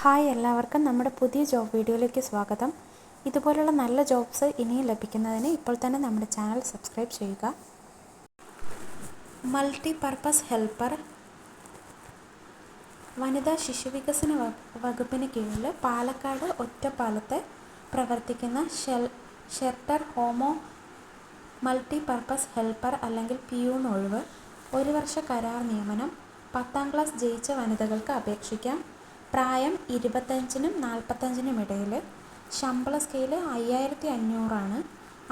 Hi എല്ലാവർക്കും നമ്മുടെ പുതിയ ജോബ് വീഡിയോയിലേക്ക് സ്വാഗതം. ഇതുപോലുള്ള നല്ല ജോബ്സ് ഇനിയും ലഭിക്കുന്നതിന് ഇപ്പോൾ തന്നെ നമ്മുടെ ചാനൽ സബ്സ്ക്രൈബ് ചെയ്യുക. മൾട്ടി പർപ്പസ് ഹെൽപ്പർ വനിതാ ശിശുവികസന വകുപ്പിന് കീഴിൽ പാലക്കാട് ഒറ്റപ്പാലത്ത് പ്രവർത്തിക്കുന്ന ഷെൽ ഷെൽട്ടർ ഹോമോ മൾട്ടി പർപ്പസ് ഹെൽപ്പർ അല്ലെങ്കിൽ പിയൂൺ ഒഴിവ് ഒരു വർഷ കരാർ നിയമനം പത്താം ക്ലാസ് ജയിച്ച വനിതകൾക്ക് അപേക്ഷിക്കാം. പ്രായം ഇരുപത്തഞ്ചിനും നാൽപ്പത്തഞ്ചിനും ഇടയിൽ ശമ്പള സ്കെയിൽ അയ്യായിരത്തി അഞ്ഞൂറാണ്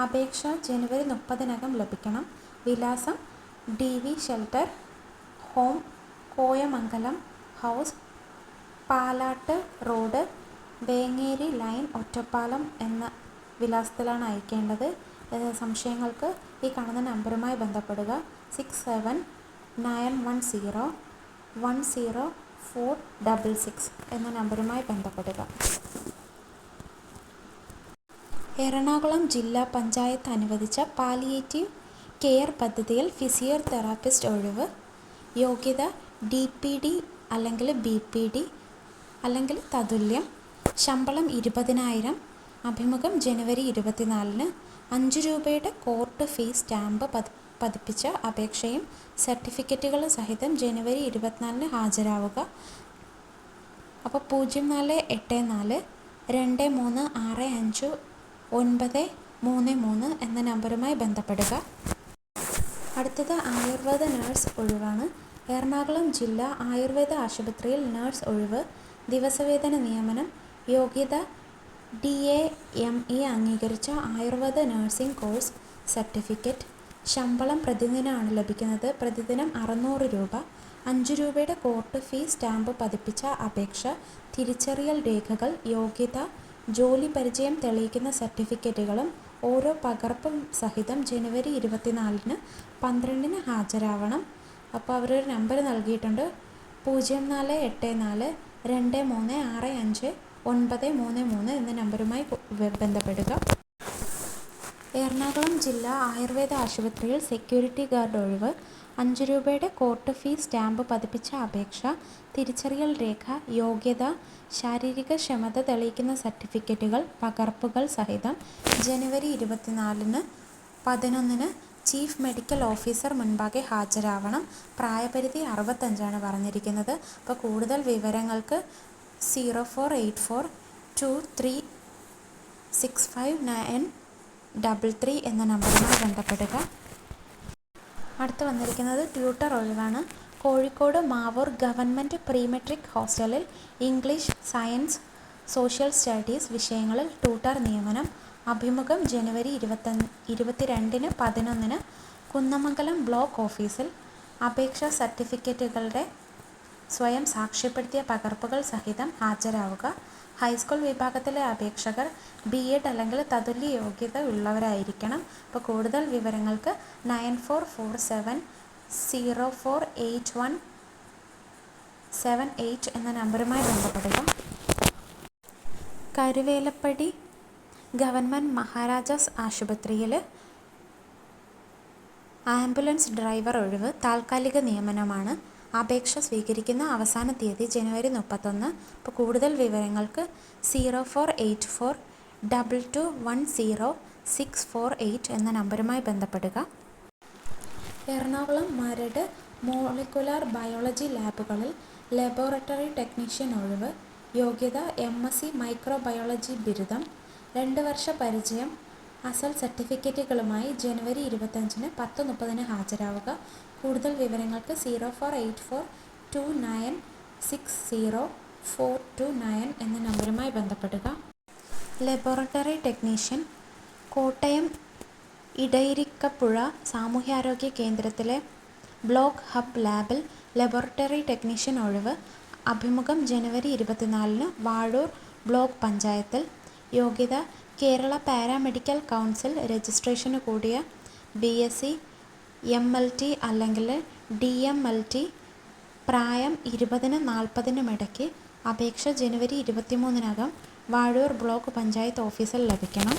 അപേക്ഷ ജനുവരി മുപ്പതിനകം ലഭിക്കണം. വിലാസം D V shelter home Koyamangalam house Palatt road Vengeri lane Ottapalam എന്ന വിലാസത്തിലാണ് അയക്കേണ്ടത്. സംശയങ്ങൾക്ക് ഈ കാണുന്ന നമ്പറുമായി ബന്ധപ്പെടുക. Six seven nine one zero one zero four double six എന്ന നമ്പറുമായി ബന്ധപ്പെടുക. എറണാകുളം ജില്ലാ പഞ്ചായത്ത് അനുവദിച്ച പാലിയേറ്റീവ് കെയർ പദ്ധതിയിൽ ഫിസിയർ തെറാപ്പിസ്റ്റ് ഒഴിവ് യോഗ്യത ഡി പി ഡി അല്ലെങ്കിൽ ബി പി ഡി അല്ലെങ്കിൽ തതുല്യം ശമ്പളം ഇരുപതിനായിരം അഭിമുഖം ജനുവരി ഇരുപത്തിനാലിന് അഞ്ച് രൂപയുടെ കോർട്ട് ഫീസ് സ്റ്റാമ്പ് പതി പതിപ്പിച്ച അപേക്ഷയും സർട്ടിഫിക്കറ്റുകളും സഹിതം ജനുവരി ഇരുപത്തിനാലിന് ഹാജരാവുക. അപ്പോൾ പൂജ്യം നാല് എട്ട് നാല് രണ്ട് മൂന്ന് ആറ് അഞ്ച് ഒൻപത് മൂന്ന് മൂന്ന് എന്ന നമ്പറുമായി ബന്ധപ്പെടുക. അടുത്തത് ആയുർവേദ നഴ്സ് ഒഴിവാണ്. എറണാകുളം ജില്ല ആയുർവേദ ആശുപത്രിയിൽ നഴ്സ് ഒഴിവ് ദിവസവേതന നിയമനം യോഗ്യത ഡി എ എം ഇ അംഗീകരിച്ച ആയുർവേദ നഴ്സിംഗ് കോഴ്സ് സർട്ടിഫിക്കറ്റ് ശമ്പളം പ്രതിദിനമാണ് ലഭിക്കുന്നത്. പ്രതിദിനം അറുന്നൂറ് രൂപ. അഞ്ച് രൂപയുടെ കോർട്ട് ഫീ സ്റ്റാമ്പ് പതിപ്പിച്ച അപേക്ഷ തിരിച്ചറിയൽ രേഖകൾ യോഗ്യത ജോലി പരിചയം തെളിയിക്കുന്ന സർട്ടിഫിക്കറ്റുകളും ഓരോ പകർപ്പും സഹിതം ജനുവരി ഇരുപത്തിനാലിന് പന്ത്രണ്ടിന് ഹാജരാവണം. അപ്പോൾ അവരൊരു നമ്പർ നൽകിയിട്ടുണ്ട്. പൂജ്യം നാല് എട്ട് നാല് രണ്ട് മൂന്ന് ആറ് അഞ്ച് ഒൻപത് മൂന്ന് മൂന്ന് എന്ന നമ്പറുമായി ബന്ധപ്പെടുക. എറണാകുളം ജില്ലാ ആയുർവേദ ആശുപത്രിയിൽ സെക്യൂരിറ്റി ഗാർഡ് ഒഴിവ് അഞ്ച് രൂപയുടെ കോർട്ട് ഫീ സ്റ്റാമ്പ് പതിപ്പിച്ച അപേക്ഷ തിരിച്ചറിയൽ രേഖ യോഗ്യത ശാരീരിക ക്ഷമത തെളിയിക്കുന്ന സർട്ടിഫിക്കറ്റുകൾ പകർപ്പുകൾ സഹിതം ജനുവരി ഇരുപത്തിനാലിന് പതിനൊന്നിന് ചീഫ് മെഡിക്കൽ ഓഫീസർ മുൻപാകെ ഹാജരാവണം. പ്രായപരിധി അറുപത്തഞ്ചാണ് പറഞ്ഞിരിക്കുന്നത്. അപ്പോൾ കൂടുതൽ വിവരങ്ങൾക്ക് zero four eight four two three six five nine double three എന്ന നമ്പറുമായി ബന്ധപ്പെടുക. അടുത്ത് വന്നിരിക്കുന്നത് ട്യൂട്ടർ ഒഴിവാണ്. കോഴിക്കോട് മാവൂർ ഗവൺമെന്റ് പ്രീമെട്രിക് ഹോസ്റ്റലിൽ ഇംഗ്ലീഷ് സയൻസ് സോഷ്യൽ സ്റ്റഡീസ് വിഷയങ്ങളിൽ ട്യൂട്ടർ നിയമനം അഭിമുഖം ജനുവരി ഇരുപത്തഞ്ച് ഇരുപത്തിരണ്ടിന് പതിനൊന്നിന് കുന്നമംഗലം ബ്ലോക്ക് ഓഫീസിൽ അപേക്ഷാ സർട്ടിഫിക്കറ്റുകളുടെ സ്വയം സാക്ഷ്യപ്പെടുത്തിയ പകർപ്പുകൾ സഹിതം ഹാജരാവുക. ഹൈസ്കൂൾ വിഭാഗത്തിലെ അപേക്ഷകർ ബി എഡ് അല്ലെങ്കിൽ തതുല്യ യോഗ്യത ഉള്ളവരായിരിക്കണം. അപ്പോൾ കൂടുതൽ വിവരങ്ങൾക്ക് nine four four seven zero four eight one seven eight എന്ന നമ്പറുമായി ബന്ധപ്പെടുക. കരുവേലപ്പടി ഗവൺമെന്റ് മഹാരാജാസ് ആശുപത്രിയിൽ ആംബുലൻസ് ഡ്രൈവർ ഒഴിവ് താൽക്കാലിക നിയമനമാണ്. അപേക്ഷ സ്വീകരിക്കുന്ന അവസാന തീയതി ജനുവരി മുപ്പത്തൊന്ന്. അപ്പോൾ കൂടുതൽ വിവരങ്ങൾക്ക് zero four eight four double two one zero six four eight എന്ന നമ്പറുമായി ബന്ധപ്പെടുക. എറണാകുളം മരട് മോളിക്കുലാർ ബയോളജി ലാബുകളിൽ ലബോറട്ടറി ടെക്നീഷ്യൻ ഒഴിവ് യോഗ്യത എം എസ് സി മൈക്രോബയോളജി ബിരുദം രണ്ട് വർഷ പരിചയം അസൽ സർട്ടിഫിക്കറ്റുകളുമായി ജനുവരി ഇരുപത്തഞ്ചിന് പത്ത് മുപ്പതിന് ഹാജരാവുക. കൂടുതൽ വിവരങ്ങൾക്ക് zero four eight four two nine six zero four two nine എന്ന നമ്പറുമായി ബന്ധപ്പെടുക. ലബോറട്ടറി ടെക്നീഷ്യൻ കോട്ടയം ഇടയിരിക്കപ്പുഴ സാമൂഹ്യാരോഗ്യ കേന്ദ്രത്തിലെ ബ്ലോക്ക് ഹബ് ലാബിൽ ലബോറട്ടറി ടെക്നീഷ്യൻ ഒഴിവ്. അഭിമുഖം ജനുവരി ഇരുപത്തിനാലിന് വാഴൂർ ബ്ലോക്ക് പഞ്ചായത്തിൽ യോഗ്യത കേരള പാരാമെഡിക്കൽ കൗൺസിൽ രജിസ്ട്രേഷന് കൂടിയ B S C M L T അല്ലെങ്കിൽ ഡി എം എൽ ടി പ്രായം ഇരുപതിനും നാൽപ്പതിനും ഇടയ്ക്ക് അപേക്ഷ ജനുവരി ഇരുപത്തിമൂന്നിനകം വാഴൂർ ബ്ലോക്ക് പഞ്ചായത്ത് ഓഫീസിൽ ലഭിക്കണം.